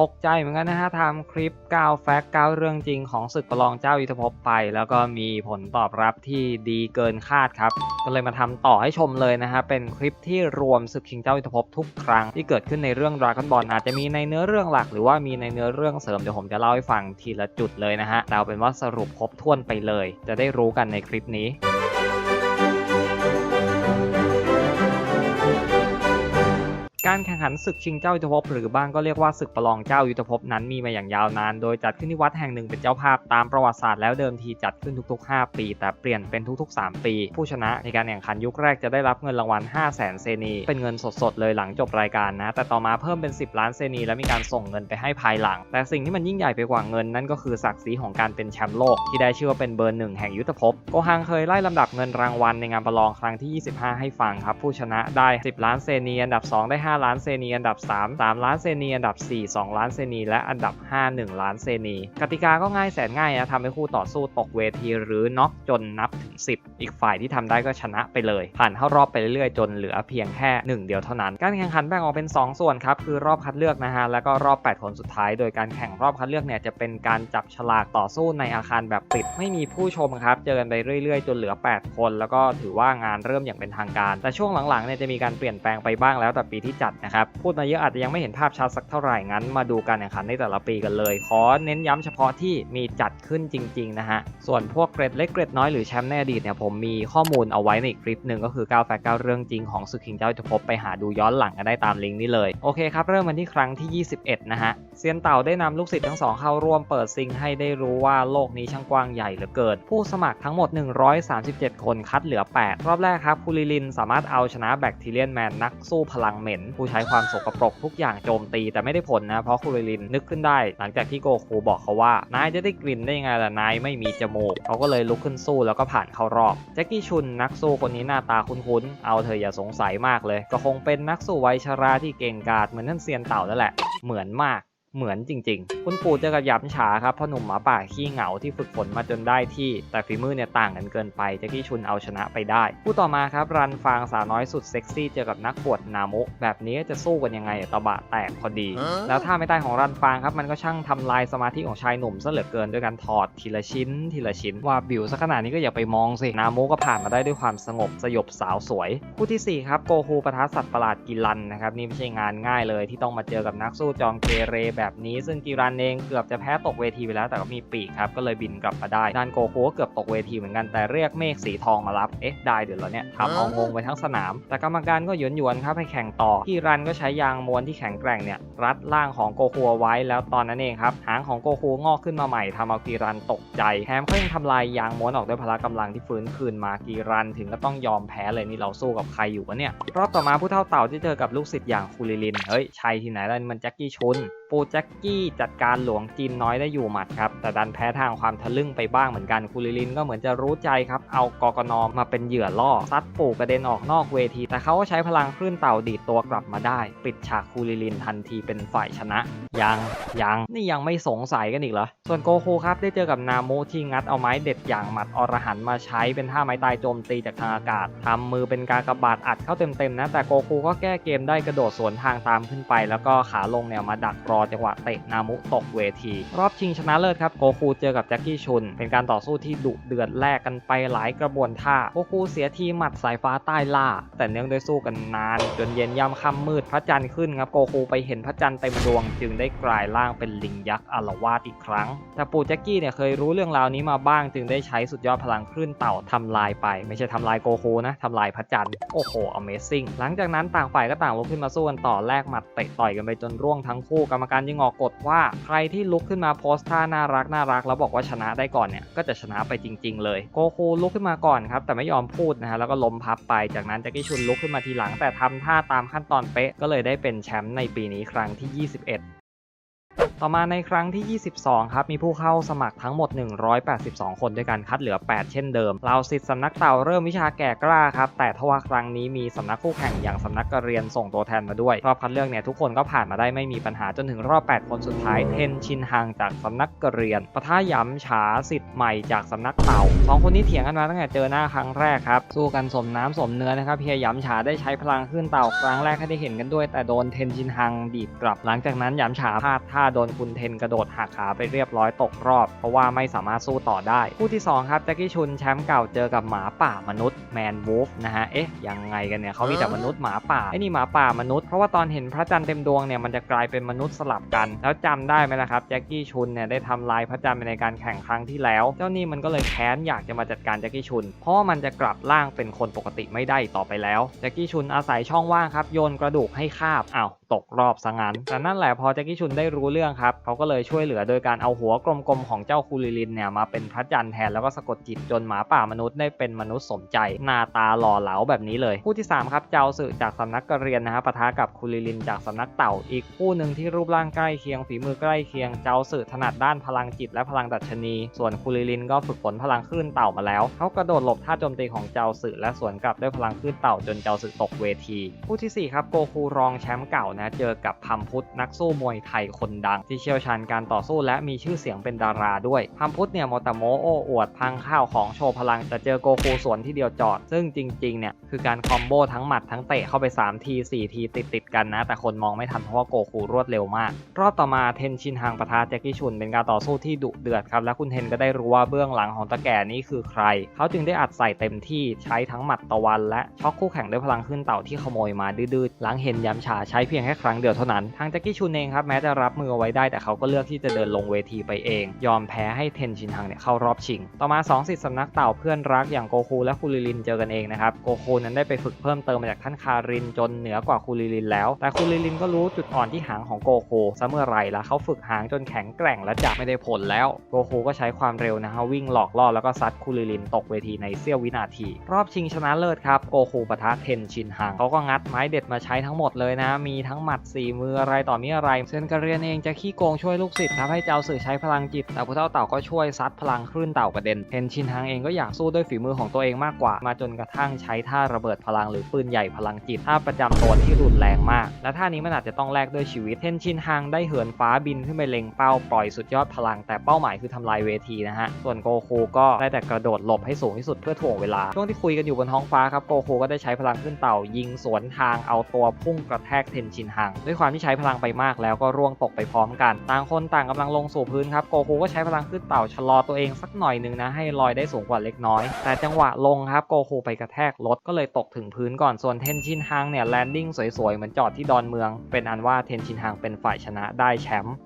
ตกใจเหมือนกันนะฮะทำคลิป9แฟกต์9เรื่องจริงของศึกประลองเจ้ายุทธภพไป แล้วก็มีผลตอบรับที่ดีเกินคาดครับ ก็เลยมาทำต่อให้ชมเลยนะฮะเป็นคลิปที่รวมศึกชิงเจ้ายุทธภพทุกครั้งที่เกิดขึ้นในเรื่อง Dragon Ball อาจจะมีในเนื้อเรื่องหลัก หรือว่ามีในเนื้อเรื่องเสริมเดี๋ยวผมจะเล่าให้ฟังทีละจุดเลยนะฮะเอาเป็นว่าสรุปครบถ้วนไปเลย จะได้รู้กันในคลิปนี้ การแข่งขันศึกชิงเจ้ายุทธภพหรือบ้างก็เรียกว่าศึกประลองเจ้ายุทธภพนั้นมีมาอย่างยาวนาน โดยจัดขึ้นที่วัดแห่งหนึ่งเป็นเจ้าภาพตามประวัติศาสตร์แล้วเดิมทีจัดขึ้นทุกๆ 5 ปี แต่เปลี่ยนเป็นทุกๆ 3 ปี ผู้ชนะในการแข่งขันยุคแรกจะได้รับเงินรางวัล 5 0 0แสนเซนีเป็นเงินสดๆเลยหลังจบรายการนะ แต่ต่อมาเพิ่มเป็น 10 ล้านเซนีและมีการส่งเงินไปให้ภายหลัง แต่สิ่งที่มันยิ่งใหญ่ไปกว่าเงินนั่นก็คือศักดิ์ศรีของการเป็นแชมป์โลกที่ได้ชื่อว่าเป็นเบอร์หนึ่งแห่งยุทธภพโกฮังเคยไล่ลำดับเงินรางวัลในงานประลองครั้งที่ 25 ให้ฟังครับผู้ชนะได้ 10 ล้านเซนีอันดับ 2 ได้5 ล้านเซนีอันดับ 3 3 ล้านเซนีอันดับ 4 2 ล้านเซนีและอันดับ 5 1 ล้านเซนีกติกาก็ง่ายแสนง่ายนะทำให้คู่ต่อสู้ตกเวทีหรือน็อกจนนับถึง 10 อีกฝ่ายที่ทำได้ก็ชนะไปเลย ผ่านเข้ารอบไปเรื่อยๆ จนเหลือเพียงแค่ 1 เดียวเท่านั้น การแข่งขันแบ่งออกเป็น 2 ส่วนครับคือรอบคัดเลือกนะฮะแล้วก็รอบ 8 คนสุดท้าย โดยการแข่งรอบคัดเลือกเนี่ยจะเป็นการจับฉลากต่อสู้ในอาคารแบบปิดไม่มีผู้ชมครับเจอกันไปเรื่อยๆ จนเหลือ 8 คน แล้วก็ถือว่างานเริ่มอย่างเป็นทางการ แต่ช่วงหลังๆเนี่ยจะมีการเปลี่ยนแปลงไปบ้างแล้วแต่ปีที่จดนะครับ พูดมาเยอะอาจจะยังไม่เห็นภาพชัดสักเท่าไหร่งั้น มาดูการแข่งขันในแต่ละปีกันเลย ขอเน้นย้ำเฉพาะที่มีจัดขึ้นจริงๆนะฮะ ส่วนพวกเกรดเล็กเกรดน้อยหรือแชมป์ในอดีตเนี่ยผมมีข้อมูลเอาไว้ในอีกคลิปหนึ่งก็คือ9แฟก9เรื่องจริงของศึกคิงเจ้าจะพบไปหาดูย้อนหลังกันได้ตามลิงก์นี้เลย โอเคครับเริ่มกันที่ครั้งที่ 21 นะฮะเซียนเต่าได้นำลูกศิษย์ทั้งสองเข้าร่วมเปิดซิงให้ได้รู้ว่าโลกนี้ช่างกว้างใหญ่เหลือเกินผู้สมัครทั้งหมด 137 คนคัดเหลือ 8 รอบแรกครับคูลิลินสามารถเอาชนะแบคทีเรียนแมนนักสู้พลังเหม็นผู้ใช้ความสกปรกทุกอย่างโจมตีแต่ไม่ได้ผลนะ เพราะคุริลินนึกขึ้นได้ หลังจากที่โกคูบอกเขาว่านายจะได้กลิ่นได้ยังไงล่ะนายไม่มีจมูกเขาก็เลยลุกขึ้นสู้แล้วก็ผ่านเข้ารอบแจ็คกี้ชุนนักสู้คนนี้หน้าตาคุ้นๆเอาเธออย่าสงสัยมากเลย ก็คงเป็นนักสู้ไวชราที่เก่งกาจเหมือนท่านเซียนเต่านั่นแหละเหมือนมาก เหมือนจริง ๆ คุณปู่เจอกับหยับฉาครับพ่อหนุ่มหมาป่าขี้เหงาที่ฝึกฝนมาจนได้ที่ แต่ฝีมือเนี่ยต่างกันเกินไปแจ็คกี้ชุนเอาชนะไปได้ ผู้ต่อมาครับรันฟางสาวน้อยสุดเซ็กซี่เจอกับนักบวชนามุแบบนี้จะสู้กันยังไงตะบะแตกพอดี แล้วท่าไม่ตายของรันฟางครับมันก็ช่างทำลายสมาธิของชายหนุ่มซะเหลือเกินด้วยการถอดทีละชิ้น ทีละชิ้นว่าบิวซะขนาดนี้ก็อย่าไปมองสินามุก็ผ่านมาได้ด้วยความสงบสยบสาวสวย คู่ที่สี่ครับโกคูปะทะสัตว์ประหลาดกิลันนะครับนี่ไม่ใช่งานง่ายเลยที่ต้องมาเจอกับนักสู้จอมเกเรแบบนี้ ซึ่งกิรันเองเกือบจะแพ้ตกเวทีไปแล้วแต่ก็มีปีกครับก็เลยบินกลับมาได้ด้านโกคูก็เกือบตกเวทีเหมือนกันแต่เรียกเมฆสีทองมารับเอ๊ะได้เดี๋ยวแล้วเนี่ยทำเอางงไปทั้งสนาม แต่กรรมการก็หยวนหยวนๆครับให้แข่งต่อกิรันก็ใช้ยางม้วนที่แข็งแกร่งเนี่ยรัดล่างของโกคูไว้แล้วตอนนั้นเองครับหางของโกคูงอกขึ้นมาใหม่ทำเอากีรันตกใจแถมเขายังทำลายยางม้วนออกด้วยพละกำลังที่ฟื้นคืนมากีรันถึงก็ต้องยอมแพ้เลยนี่เราสู้กับใครอยู่วะเนี่ยรอบต่อมาผู้เท่าเต่าที่เจอกับลูกศิษย์อย่างคูลิลินเฮ้ยใช่ที่ไหนแล้วมันแจ็คกี้ชุนปูแจ็คกี้จัดการหลวงจีนน้อยได้อยู่หมัดครับ แต่ดันแพ้ทางความทะลึ่งไปบ้างเหมือนกันคูลิลินก็เหมือนจะรู้ใจครับ เอากกนมาเป็นเหยื่อล่อ ซัดปูกระเด็นออกนอกเวที แต่เขาก็ใช้พลังคลื่นเต่าดีดตัวกลับมาได้ ปิดฉากคูลิลินทันทีเป็นฝ่ายชนะ ยังยังนี่ยังไม่สงสัยกันอีกเหรอ ส่วนโกคูครับได้เจอกับนาโมที่งัดเอาไม้เด็ดอย่างหมัดอรหันมาใช้เป็นท่าไม้ตายโจมตีจากทางอากาศทำมือเป็นการกระบาดอัดเข้าเต็มๆนะแต่โกคูก็แก้เกมได้กระโดดสวนทางตามขึ้นไป แล้วก็ขาลงเนี่ยมาดักรอจังหวะเตะนามุตกเวที รอบชิงชนะเลิศครับโกคูเจอกับแจ็คกี้ชุน เป็นการต่อสู้ที่ดุเดือดแลกกันไปหลายกระบวนท่าโกคูเสียทีหมัดสายฟ้าใต้ล่า แต่เนื่องด้วยสู้กันนาน จนเย็นย่ำค่ำมืดพระจันทร์ขึ้นครับโกคูไปเห็นพระจันทร์เต็มดวง จึงได้กลายร่างเป็นลิงยักษ์อารวาสอีกครั้ง แต่ปู่แจ็คกี้เนี่ยเคยรู้เรื่องราวนี้มาบ้าง จึงได้ใช้สุดยอดพลังคลื่นเต่าทำลายไป ไม่ใช่ทำลายโกคูนะทำลายพระจันทร์โอ้โห Amazing หลังจากนั้นต่างฝ่ายก็ต่างลุกขึ้นมาสู้กันต่อแลกหมัดเตะต่อยกันไปจนร่วงทั้งคู่กรรมการยังออกกฎว่าใครที่ลุกขึ้นมาโพสท่าน่ารักน่ารักแล้วบอกว่าชนะได้ก่อนเนี่ยก็จะชนะไปจริง ๆ เลยโกคูลุกขึ้นมาก่อนครับแต่ไม่ยอมพูดนะฮะแล้วก็ล้มพับไปจากนั้นแจ็คกี้ชุนลุกขึ้นมาทีหลัง แต่ทำท่าตามขั้นตอนเป๊ะก็เลยได้เป็นแชมป์ในปีนี้ครั้งที่ 21 ต่อมาในครั้งที่ 22 ครับ มีผู้เข้าสมัครทั้งหมด 182 คนด้วยกันคัดเหลือ 8 เช่นเดิมเราสิทธิ์สำนักเต่าเริ่มวิชาแก่กล้าครับ แต่ทว่าครั้งนี้มีสำนักคู่แข่งอย่างสำนักกระเรียนส่งตัวแทนมาด้วย รอบคัดเลือกเนี่ยทุกคนก็ผ่านมาได้ไม่มีปัญหาจนถึงรอบ 8 คนสุดท้าย เทนชินฮังจากสำนักกระเรียนปะทะหยำฉาสิทธิ์ใหม่จากสำนักเต่าสองคนนี้เถียงกันมาตั้งแต่เจอหน้าครั้งแรกครับ สู้กันสมน้ำสมเนื้อนะครับเฮียหยำฉาได้ใช้พลังขึ้นเต่าครั้งแรกให้ได้เห็นกันด้วย แต่โดนเทนชินฮังดีดกลับหลังจากนั้นหยำฉาพลาดท่าโดนคุณเทนกระโดดหักขาไปเรียบร้อยตกรอบ เพราะว่าไม่สามารถสู้ต่อได้ คู่ที่ 2 ครับแจ็คกี้ชุนแชมป์เก่าเจอกับหมาป่ามนุษย์แมนวูฟนะฮะเอ๊ะยังไงกันเนี่ยเขามีแต่มนุษย์หมาป่าไอ้นี่หมาป่ามนุษย์เพราะว่าตอนเห็นพระจันทร์เต็มดวงเนี่ยมันจะกลายเป็นมนุษย์สลับกัน แล้วจำได้ไหมล่ะครับแจ็คกี้ชุนเนี่ยได้ทำลายพระจันทร์ไปในการแข่งครั้งที่แล้ว เจ้านี่มันก็เลยแค้นอยากจะมาจัดการแจ็คกี้ชุน เพราะว่ามันจะกลับร่างเป็นคนปกติไม่ได้ต่อไปแล้วแจ็คกี้ชุนอาศัยช่องว่างครับโยนกระดูกให้คาบอ้าวตกรอบซะงั้น แต่นั่นแหละพอแจ็คกี้ชุนได้รู้เรื่องครับ เขาก็เลยช่วยเหลือโดยการเอาหัวกลมๆของเจ้าคูลิลินเนี่ยมาเป็นพระจันทร์แทนแล้วก็สะกดจิตจนหมาป่ามนุษย์ได้เป็นมนุษย์สมใจ หน้าตาหล่อเหลาแบบนี้เลย คู่ที่ 3 ครับเจ้าสึจากสำนักกระเรียนนะฮะปะทะกับคูลิลินจากสำนักเต่า อีกคู่หนึ่งที่รูปร่างใกล้เคียงฝีมือใกล้เคียงเจ้าสึถนัดด้านพลังจิตและพลังดัชนี ส่วนคูลิลินก็ฝึกฝนพลังคลื่นเต่ามาแล้ว เขากระโดดหลบท่าโจมตีของเจ้าสึและสวนกลับด้วยพลังคลื่นเต่าจนเจ้าสึตกเวที คู่ที่4ครับโกคูรองแชมป์เก่านะเจอกับพัมพุทธนักสู้มวยไทยคนดัง ที่เชี่ยวชาญการต่อสู้และมีชื่อเสียงเป็นดาราด้วยพัมพุทธเนี่ยมวแตโมโอ้อวดพังข้าวของโชว์พลังแต่เจอโกคูสวนที่เดียวจอด ซึ่งจริงๆเนี่ยคือการคอมโบทั้งหมัดทั้งเตะเข้าไป 3 ที 4 ทีติดติดกันนะ แต่คนมองไม่ทันเพราะว่าโกคูรวดเร็วมาก รอบต่อมาเทนชินฮังปะทะแจ็คกี้ชุนเป็นการต่อสู้ที่ดุเดือดครับและคุณเทนก็ได้รู้ว่าเบื้องหลังของตะแก่นี้คือใคร เขาจึงได้อัดใส่เต็มที่ใช้ทั้งหมัดตะวัน และช็อกคู่แข่งด้วยพลังขึ้นเต่าที่ขโมยมาดื้อๆหลังเห็นยำฉาใช้เพียงแค่ครั้งเดียวเท่านั้น ทางแจ็คกี้ชุนเองครับแม้จะรับมือเอาไว้ได้แต่เขาก็เลือกที่จะเดินลงเวทีไปเอง ยอมแพ้ให้เทนชินฮังเนี่ยเข้ารอบชิง ต่อมา2สิทธิ์สำนักเต่าเพื่อนรักอย่างโกคูและคูริลินเจอกันเองนะครับโกคูนั้นได้ไปฝึกเพิ่มเติมมาจากท่านคารินจนเหนือกว่าคูริลินแล้ว แต่คูริลินก็รู้จุดอ่อนที่หางของโกคูซะเมื่อไรแล้วเขาฝึกหางจนแข็งแกร่งและจับไม่ได้ผลแล้วโกคูก็ใช้ความเร็วนะฮะวิ่งหลอกล่อแล้วก็ซัดคูริลินตกเวทีในเสี้ยววินาที รอบชิงชนะเลิศครับโกคูปะทะเทนชินฮังเขาก็งัดไม้เด็ดมาใช้ทั้งหมดเลยนะมีทั้งหมัดสี่มืออะไรต่อมีอะไร เซนกระเรียนเองจะขี้โกงช่วยลูกศิษย์ครับให้เจ้าสื่อใช้พลังจิต แต่ผู้เท่าเต่าก็ช่วยซัดพลังคลื่นเต่ากระเด็นเทนชินฮังเองก็อยากสู้ด้วยฝีมือของตัวเองมากกว่า มาจนกระทั่งใช้ท่าระเบิดพลังหรือปืนใหญ่พลังจิตท่าประจำตัวที่รุนแรงมาก และท่านี้มันอาจจะต้องแลกด้วยชีวิตเทนชินฮังได้เหินฟ้าบินขึ้นไปเล็งเป้าปล่อยสุดยอดพลัง แต่เป้าหมายคือทำลายเวทีนะฮะส่วนโกคูก็ได้แต่กระโดดหลบให้สูงที่สุดเพื่อถ่วงเวลาช่วงที่คุยกันอยู่บนท้องฟ้าครับโกคูก็ได้ใช้พลังขึ้นเต่ายิงสวนทางเอาตัวพุ่งกระแทกเทนชินฮัง ด้วยความที่ใช้พลังไปมากแล้วก็ร่วงตกไปพร้อมกัน ต่างคนต่างกำลังลงสู่พื้นครับโกคูก็ใช้พลังขึ้นเต่าชะลอตัวเองสักหน่อยนึงนะให้ลอยได้สูงกว่าเล็กน้อย แต่จังหวะลงครับโกคูไปกระแทกรถก็เลยตกถึงพื้นก่อนส่วนเทนชินฮังเนี่ยแลนดิ้งสวยๆเหมือนจอดที่ดอนเมือง เป็นอันว่าเทนชินฮังเป็นฝ่ายชนะได้แชมป์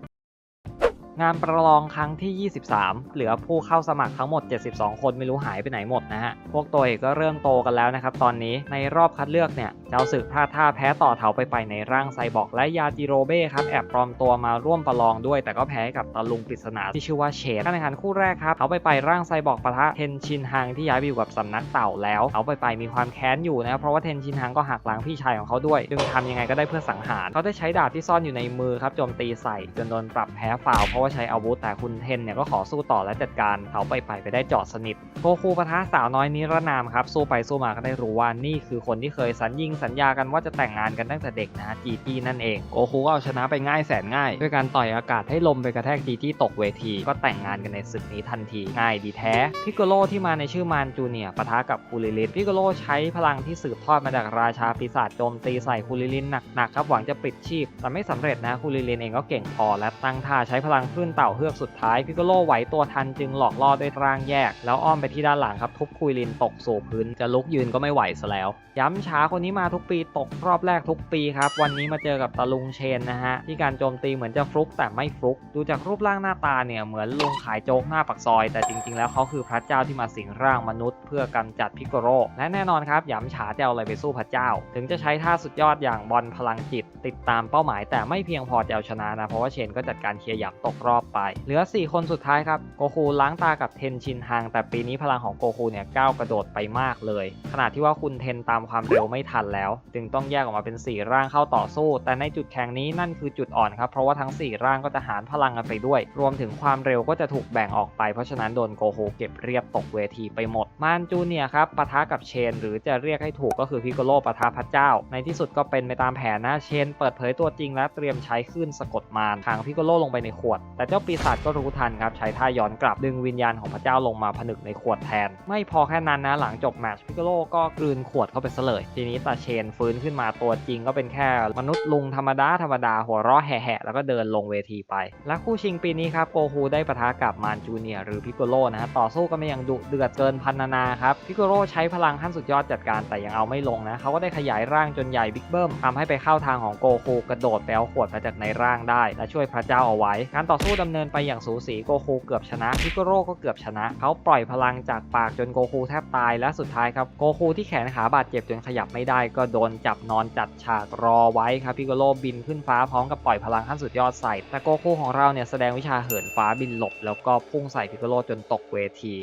งานประลองครั้งที่ 23 เหลือผู้เข้าสมัครทั้งหมด 72 คนไม่รู้หายไปไหนหมดนะฮะ พวกตัวเอกก็เริ่มโตกันแล้วนะครับตอนนี้ในรอบคัดเลือกเนี่ยเจ้าศึกพลาดท่าแพ้ต่อเถาไปไปในร่างไซบอร์กและยาจิโรเบ้ครับแอบปลอมตัวมาร่วมประลองด้วย แต่ก็แพ้กับตะลุงปริศนาที่ชื่อว่าเชดการแข่งขันคู่แรกครับเขาไปไปร่างไซบอร์กปะทะเทนชินฮังที่ย้ายไปอยู่กับสำนักเต่าแล้วเขาไปไปมีความแค้นอยู่นะเพราะว่าเทนชินฮังก็หักหลังพี่ชายของเขาด้วยจึงทำยังไงก็ได้เพื่อสังหารเขาได้ใช้ดาบที่ซ่อนอยู่ในมือครับโจมตีใส่จนโดนปรับแพ้ฟาเพราะใช้อาวุธแต่คุณเทนเนี่ยก็ขอสู้ต่อและจัดการเขาไปไปไปได้จอดสนิทโกคูปะทะสาวน้อยนิรนามครับสู้ไปสู้มาก็ได้รู้ว่านี่คือคนที่เคยสัญญิงสัญญากันว่าจะแต่งงานกันตั้งแต่เด็กนะจีจี้นั่นเองโกคูก็เอาชนะไปง่ายแสนง่าย ด้วยการต่อยอากาศให้ลมไปกระแทกจีจี้ตกเวที ก็แต่งงานกันในศึกนี้ทันทีง่ายดีแท้พิกโกโลที่มาในชื่อมานจูเนียปะทะกับคูลิลินพิกโกโลใช้พลังที่สืบทอดมาจากราชาปีศาจโจมตีใส่คูลิลินหนักๆครับหวังจะปิดชีพ แต่ไม่สำเร็จนะคูลิลินเองก็เก่งพอและตั้งท่าใช้พลังคลื่นเต่าเฮือกสุดท้ายพิกโลไหวตัวทันจึงหลอกล่อด้วยร่างแยก แล้วอ้อมไปที่ด้านหลังครับทุบคุยลินตกสู่พื้นจะลุกยืนก็ไม่ไหวซะแล้ว ย้ำช้าคนนี้มาทุกปีตกรอบแรกทุกปีครับ วันนี้มาเจอกับตะลุงเชนนะฮะที่การโจมตีเหมือนจะฟลุกแต่ไม่ฟลุก ดูจากรูปร่างหน้าตาเนี่ยเหมือนลุงขายโจ๊กหน้าปักซอย แต่จริง ๆ แล้วเขาคือพระเจ้าที่มาสิงร่างมนุษย์ เพื่อกำจัดพิกโกโรและแน่นอนครับย้ำฉาจะเอาอะไรไปสู้พระเจ้า ถึงจะใช้ท่าสุดยอดอย่างบอลพลังจิต ติดตามเป้าหมาย แต่ไม่เพียงพอจะเอาชนะนะเพราะว่าเชนก็จัดการเคลียร์หยับตกรอบไป เหลือ 4 คนสุดท้ายครับโกคูล้างตากับเทนชินฮัง แต่ปีนี้พลังของโกคูเนี่ยก้าวกระโดดไปมากเลยขนาดที่ว่าคุณเทนตามความเร็วไม่ทันแล้ว จึงต้องแยกออกมาเป็น 4 ร่างเข้าต่อสู้ แต่ในจุดแข็งนี้นั่นคือจุดอ่อนครับ เพราะว่าทั้ง 4 ร่างก็จะหารพลังกันไปด้วย รวมถึงความเร็วก็จะถูกแบ่งออกไป เพราะฉะนั้นโดนโกคูเก็บเรียบตกเวทีไปหมด มานจูเนียครับปะทะกับเชน หรือจะเรียกให้ถูกก็คือพิโกโลปะทะพระเจ้า ในที่สุดก็เป็นไปตามแผนนะ เชน เปิดเผยตัวจริงและเตรียมใช้คลื่นสะกดมารขังพิโกโลลงไปในขวดแต่เจ้าปีศาจก็รู้ทันครับใช้ท่าย้อนกลับดึงวิญญาณของพระเจ้าลงมาผนึกในขวดแทน ไม่พอแค่นั้นนะหลังจบแมตช์พิโกโลก็กลืนขวดเข้าไปซะเลย ทีนี้ตาเชนฟื้นขึ้นมาตัวจริงก็เป็นแค่มนุษย์ลุงธรรมดาธรรมดาหัวเราะแห่ๆแล้วก็เดินลงเวทีไป และคู่ชิงปีนี้ครับโกคูได้ปะทะกับมานจูเนียหรือพิโกโลนะฮะต่อสู้กันมาอย่างดุเดือดเกินพันนานาครับพิโกโลใช้พลังขั้นสุดยอดจัดการแต่ยังเอาไม่ลงนะเขาก็ได้ขยายร่างจนใหญ่บิ๊กเบิ้มทำให้ไปเข้าทางของโกคูกระโดดไปเอาขวดมาจากในร่างได้ และช่วยพระเจ้าเอาไว้การต่อสูู้้ดำเนินไปอย่างสูสีโกคูเกือบชนะพิโกโลก็เกือบชนะ เขาปล่อยพลังจากปากจนโกคูแทบตายและสุดท้ายครับโกคูที่แขนขาบาดเจ็บจนขยับไม่ได้ ก็โดนจับนอนจัดฉากรอไว้ครับพิโกโลบินขึ้นฟ้าพร้อมกับปล่อยพลังขั้นสุดยอดใส่แต่โกคูของเราเนี่ยแสดงวิชาเหินฟ้าบินหลบ แล้วก็พุ่งใส่พิโกโลจนตกเวที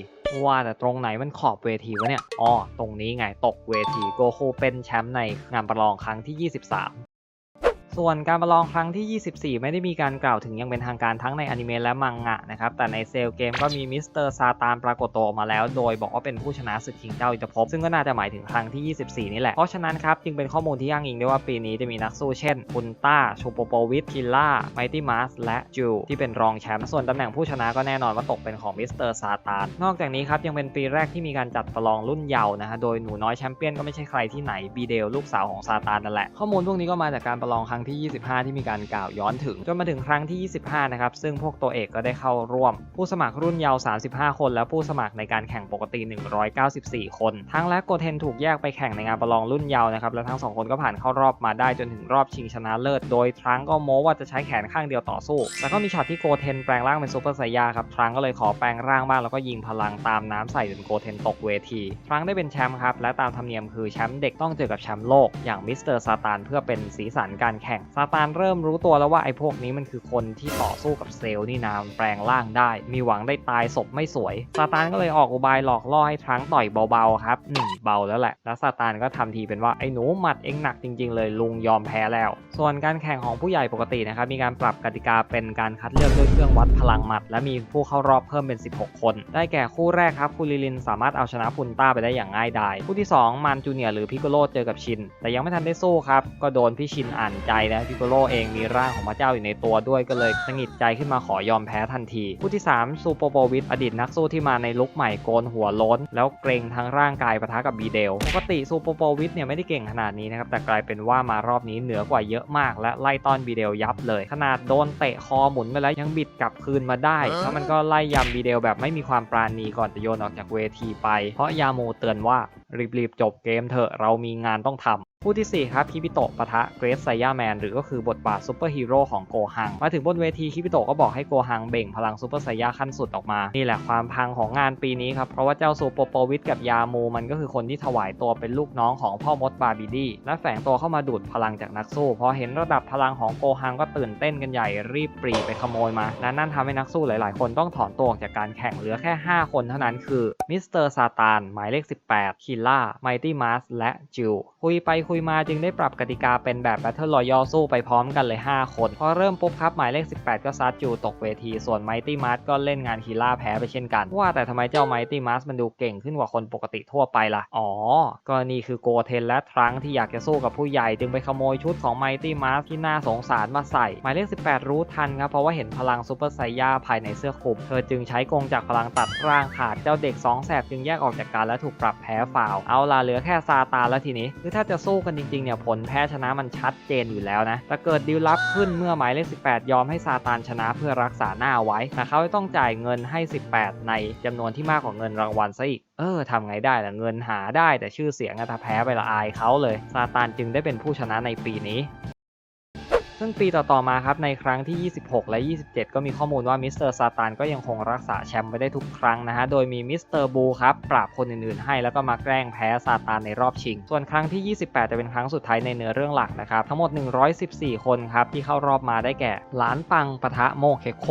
ว่าแต่ตรงไหนมันขอบเวทีวะเนี่ย อ๋อ ตรงนี้ไงตกเวทีโกคูเป็นแชมป์ในงานประลองครั้งที่ 23 ส่วนการประลองครั้งที่ 24 ไม่ได้มีการกล่าวถึงยังเป็นทางการทั้งในอนิเมะและมังงะนะครับ แต่ในเซลเกมก็มีมิสเตอร์ซาตานปรากฏตัวออกมาแล้ว โดยบอกว่าเป็นผู้ชนะศึกชิงเจ้าอิตาภพ ซึ่งก็น่าจะหมายถึงครั้งที่ 24 นี่แหละ เพราะฉะนั้นครับจึงเป็นข้อมูลที่อ้างอิงได้ว่าปีนี้จะมีนักสู้เช่นคุนต้าชูโปโปวิทคิลล่าไมตี้มาสและจูที่เป็นรองแชมป์ส่วนตำแหน่งผู้ชนะก็แน่นอนว่าตกเป็นของมิสเตอร์ซาตานนอกจากนี้ครับยังเป็นปีแรกที่มีการจัดประลองรุ่นเยาว์นะฮะโดยหนูน้อยแชมเปี้ยนก็ไม่ใช่ใครที่ไหนบีเดลลูกสาวของซาตานนั่นแหละข้อมูลพวกนี้ก็มาจากการประลองครั้งที่ 25 ที่มีการกล่าวย้อนถึง จนมาถึงครั้งที่ 25 นะครับ ซึ่งพวกตัวเอกก็ได้เข้าร่วม ผู้สมัครรุ่นเยาว์ 35 คน และผู้สมัครในการแข่งปกติ 194 คน ทั้งและโกเทนถูกแยกไปแข่งในงานประลองรุ่นเยาว์นะครับ และทั้งสองคนก็ผ่านเข้ารอบมาได้จนถึงรอบชิงชนะเลิศ โดยทรังก็โม้ว่าจะใช้แขนข้างเดียวต่อสู้แต่ก็มีช็อตที่โกเทนแปลงร่างเป็นซูเปอร์ไซยาครับ ทรังก็เลยขอแปลงร่างบ้างแล้วก็ยิงพลังตามน้ำใส่จนโกเทนตกเวที ทรังได้เป็นแชมป์ครับ และตามธรรมเนียมคือแชมป์เด็กต้องเจอกับแชมป์โลกอย่างมิสเตอร์ซาตานเพื่อเป็นสีสันการแข่งซาตานเริ่มรู้ตัวแล้วว่าไอ้พวกนี้มันคือคนที่ต่อสู้กับเซลล์นี่นามแปลงร่างได้ มีหวังได้ตายศพไม่สวยซาตานก็เลยออกอุบายหลอกล่อให้ทรังต่อยเบาๆครับอืมเบาแล้วแหละ แล้วซาตานก็ทำทีเป็นว่าไอ้หนูหมัดเองหนักจริง ๆ เลยลุงยอมแพ้แล้ว ส่วนการแข่งของผู้ใหญ่ปกตินะครับมีการปรับกติกาเป็นการคัดเลือกด้วยเครื่องวัดพลังหมัด และมีผู้เข้ารอบเพิ่มเป็น 16 คน ได้แก่คู่แรกครับคูลิลินสามารถเอาชนะพุนต้าไปได้อย่างง่ายดายคู่ที่สองมันจูเนียร์หรือพิโกโลเจอกับชิน แต่ยังไม่ทันได้สู้ครับก็โดนพี่ชินอ่านใจนะพิโกโลเองมีร่างของพระเจ้าอยู่ในตัวด้วยก็เลยสงิดใจขึ้นมาขอยอมแพ้ทันทีคู่ที่ 3 ซูโปโปวิทอดีตนักสู้ที่มาในลุคใหม่โกนหัวล้น แล้วเกรงทั้งร่างกายปะทะกับบีเดลปกติซูโปโปวิทเนี่ยไม่ได้เก่งขนาดนี้นะครับแต่กลายเป็นว่ามารอบนี้เหนือกว่าเยอะมาก และไล่ต้อนบีเดลยับเลย ขนาดโดนเตะคอหมุนไปแล้วยังบิดกลับคืนมาได้แล้วมันก็ไล่ยำบีเดลแบบไม่มีความปราณีก่อนจะโยนออกจากเวทีไป เพราะยาโมเตือนว่ารีบๆจบเกมเถอะเรามีงานต้องทำ คู่ที่ 4 ครับคิปิโตะปะทะเกรซไซยาแมนหรือก็คือบทบาทซูเปอร์ฮีโร่ของโกฮัง มาถึงบนเวทีคิปิโตะก็บอกให้โกฮังเบ่งพลังซูเปอร์ไซยาขั้นสุดออกมา นี่แหละความพังของงานปีนี้ครับ เพราะว่าเจ้าซูโปโปวิทกับยามูมันก็คือคนที่ถวายตัวเป็นลูกน้องของพ่อมดบาบิดี้และแฝงตัวเข้ามาดูดพลังจากนักสู้พอเห็นระดับพลังของโกฮังก็ตื่นเต้นกันใหญ่รีบปรีไปขโมยมาและนั่นทำให้นักสู้หลาย ๆ คนต้องถอนตัวออกจากการแข่งเหลือแค่ 5 คนเท่านั้นคือมิสเตอร์ซาตานหมายเลข 18คิลล่าไมตี้มาสและจิวคุยไปคุยยมาจึงได้ปรับกติกาเป็นแบบ Battle Royale สู้ไปพร้อมกันเลย 5 คน พอเริ่มปุ๊บครับ หมายเลข 18 ก็ซัดจูตกเวที ส่วน Mighty Mars ก็เล่นงานคีล่าแพ้ไปเช่นกัน ว่าแต่ทำไมเจ้า Mighty Mars มันดูเก่งขึ้นกว่าคนปกติทั่วไปล่ะ อ๋อ ก็นี่คือโกเทนและทรังก์ที่อยากจะสู้กับผู้ใหญ่จึงไปขโมยชุดของ Mighty Mars ที่น่าสงสารมาใส่ หมายเลข 18 รู้ทันครับเพราะว่าเห็นพลังซูเปอร์ไซย่าภายในเสื้อคลุมเธอจึงใช้กงจากพลังตัดร่างขาดเจ้าเด็กสองแสบจึงแยกออกจากกันและถูกปรับแพ้ฟาวเอาล่ะเหลือแค่ซาตาแล้วทีนี้คือถ้าจะสู้กันจริงๆเนี่ยผลแพ้ชนะมันชัดเจนอยู่แล้วนะแต่เกิดดีลลับขึ้นเมื่อหมายเลข 18 ยอมให้ซาตานชนะเพื่อรักษาหน้าไว้แต่เขาต้องจ่ายเงินให้ 18 ในจำนวนที่มากกว่าเงินรางวัลซะอีกเออทำไงได้ล่ะเงินหาได้แต่ชื่อเสียงอะถ้าแพ้ไปละอายเขาเลยซาตานจึงได้เป็นผู้ชนะในปีนี้ ซึ่งปีต่อๆมาครับในครั้งที่ 26 และ 27 ก็มีข้อมูลว่ามิสเตอร์ซาตานก็ยังคงรักษาแชมป์ไว้ได้ทุกครั้งนะฮะ โดยมีมิสเตอร์บูครับ ปราบคนอื่นๆให้แล้วก็มาแกล้งแพ้ซาตานในรอบชิง ส่วนครั้งที่ 28 จะเป็นครั้งสุดท้ายในเนื้อเรื่องหลักนะครับ ทั้งหมด 114 คนครับ ที่เข้ารอบมาได้แก่หลานปังปะทะโมเคโค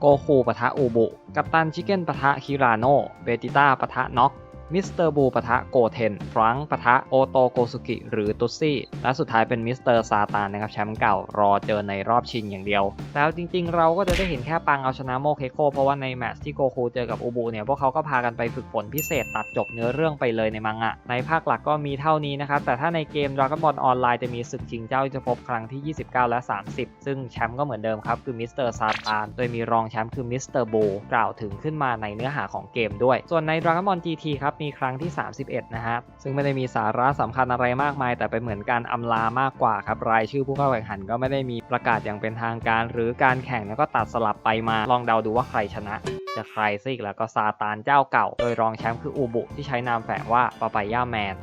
โกคูปะทะอูบุ กัปตันชิเก้นปะทะคิราโนเบจิต้าปะทะน็อก มิสเตอร์บูปะทะโกเทน ฟรังปะทะโอโตโกสุกิ หรือตุซี่ และสุดท้ายเป็นมิสเตอร์ซาตานนะครับแชมป์เก่ารอเจอในรอบชิงอย่างเดียวแล้วจริงๆ เราก็จะได้เห็นแค่ปังเอาชนะโมเคโคเพราะว่าในแมตช์ที่โกคูเจอกับอูบูเนี่ย พวกเขาก็พากันไปฝึกฝนพิเศษตัดจบเนื้อเรื่องไปเลยในมังงะ ในภาคหลักก็มีเท่านี้นะครับ แต่ถ้าในเกม Dragon Ball ออนไลน์จะมีศึกชิงเจ้ายุทธภพครั้งที่ 29 และ 30 ซึ่งแชมป์ก็เหมือนเดิมครับคือมิสเตอร์ซาตานโดยมีรองแชมป์คือมิสเตอร์โบกล่าวถึงขึ้นมาในเนื้อหาของเกมด้วย ส่วนใน Dragon Ball GT ครับมีครั้งที่ 31 นะครับ ซึ่งไม่ได้มีสาระสำคัญอะไรมากมาย แต่เป็นเหมือนการอำลามากกว่าครับ รายชื่อผู้เข้าแข่งขันก็ไม่ได้มีประกาศอย่างเป็นทางการ หรือการแข่งแล้วก็ตัดสลับไปมา ลองเดาดูว่าใครชนะ จะใครซิกแล้วก็ซาตานเจ้าเก่า โดยรองแชมป์คืออูบุที่ใช้นามแฝงว่าปาปายาแมน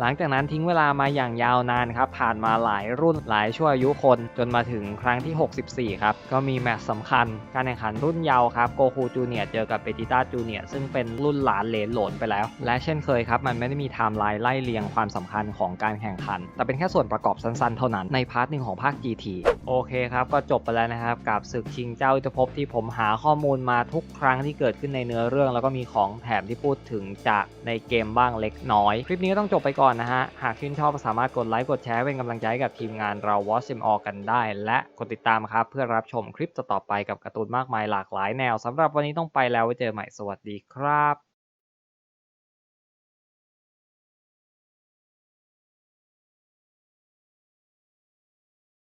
หลังจากนั้นทิ้งเวลามาอย่างยาวนานครับ ผ่านมาหลายรุ่นหลายชั่วอายุคนจนมาถึงครั้งที่ 64 ครับ ก็มีแมตช์สำคัญ การแข่งขันรุ่นเยาว์ครับโกคูจูเนียเจอกับเบจิต้าจูเนียซึ่งเป็นรุ่นหลานเลนโหลนไปแล้ว และเช่นเคยครับ มันไม่ได้มีไทม์ไลน์ไล่เรียงความสำคัญของการแข่งขัน แต่เป็นแค่ส่วนประกอบสั้นๆ เท่านั้นในพาร์ทหนึ่งของภาค GT โอเคครับ ก็จบไปแล้วนะครับ กับศึกชิงเจ้ายุทธภพที่ผมหาข้อมูลมาทุกครั้งที่เกิดขึ้นในเนื้อเรื่อง แล้วก็มีของแถมที่พูดถึงจากในเกมบ้างเล็กน้อย คลิปนี้ก็ต้องจบไปก่อนนะฮะ หากชื่นชอบสามารถกดไลค์กดแชร์เป็นกำลังใจกับทีมงานเรา Watch Sim All กันได้ และกดติดตามครับ เพื่อรับชมคลิปต่อๆไปกับการ์ตูนมากมายหลากหลายแนวสำหรับวันนี้ต้องไปแล้วไว้เจอใหม่สวัสดีครับ